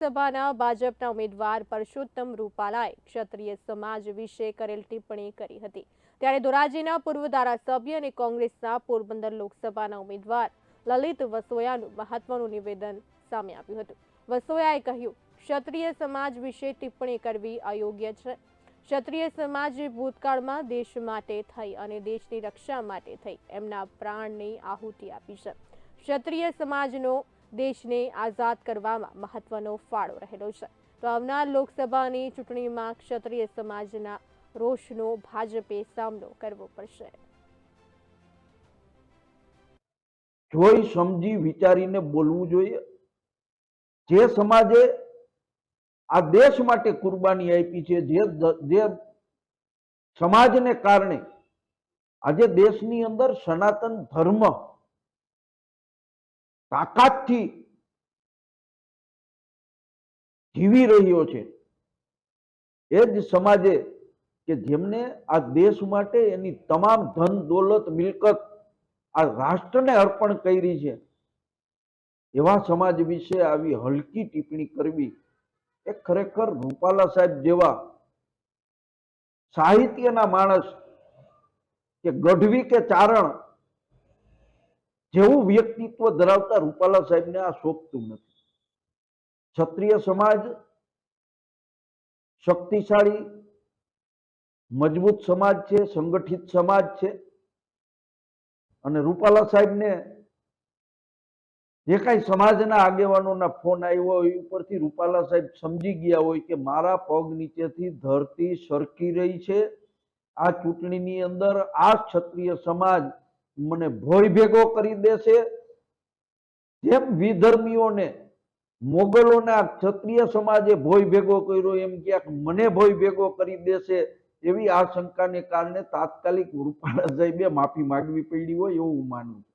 લોકસભાના ભાજપના ઉમેદવાર પરસોત્તમ રૂપાલાએ ક્ષત્રિય સમાજ વિશે કરેલ ટિપ્પણી કરી હતી. ત્યારે ધોરાજીના પૂર્વ ધારાસભ્ય અને કોંગ્રેસના પોરબંદર લોકસભાના ઉમેદવાર લલિત વસોયાનું મહત્વનું નિવેદન સામે આવ્યું હતું. વસોયાએ કહ્યું, ક્ષત્રિય સમાજ વિશે ટિપ્પણી કરવી અયોગ્ય છે. ક્ષત્રિય સમાજ ભૂતકાળમાં દેશ માટે થઈ અને દેશની રક્ષા માટે થઈ. એમના પ્રાણની આહુતિ આપી છે. ક્ષત્રિય સમાજનો દેશને આઝાદ કરવામાં મહત્વનો ફાળો રહેલો છે. તો આવનાર લોકસભાની ચૂંટણીમાં ક્ષત્રિય સમાજના રોષનો ભાજપે સામનો કરવો પડશે. જોઈ સમજી વિચારીને બોલવું જોઈએ. જે સમાજે આ દેશ માટે કુરબાની આપી છે, જે જે સમાજને કારણે આજે દેશની અંદર સનાતન ધર્મ તાકાતથી જીવી રહ્યો છે. એ જ સમાજે કે જેમને આ દેશ માટે એની તમામ ધન, દોલત, મિલકત આ રાષ્ટ્રને અર્પણ કરી છે, એવા સમાજ વિશે આવી હલકી ટિપ્પણી કરવી એ ખરેખર રૂપાલા સાહેબ જેવા સાહિત્યના માણસ કે ગઢવી કે ચારણ જેવું વ્યક્તિત્વ ધરાવતા રૂપાલા સાહેબને આ શોભતું નથી. ક્ષત્રિય સમાજ શક્તિશાળી, મજબૂત સમાજ છે, સંગઠિત સમાજ છે અને રૂપાલા સાહેબને જે કાંઈ સમાજના આગેવાનોના ફોન આવ્યો હોય ઉપરથી રૂપાલા સાહેબ સમજી ગયા હોય કે મારા પગ નીચેથી ધરતી સરકી રહી છે. આ ચૂંટણીની અંદર આ ક્ષત્રિય સમાજ મને ભોય ભેગો કરી દેશે. જેમ વિધર્મીઓને, મોગલોના ક્ષત્રિય સમાજે ભોય ભેગો કર્યો, એમ ક્યાંક મને ભોય ભેગો કરી દેશે એવી આશંકાને કારણે તાત્કાલિક રૂપાળા સાહેબે માફી માંગવી પડી હોય એવું હું માનું છું.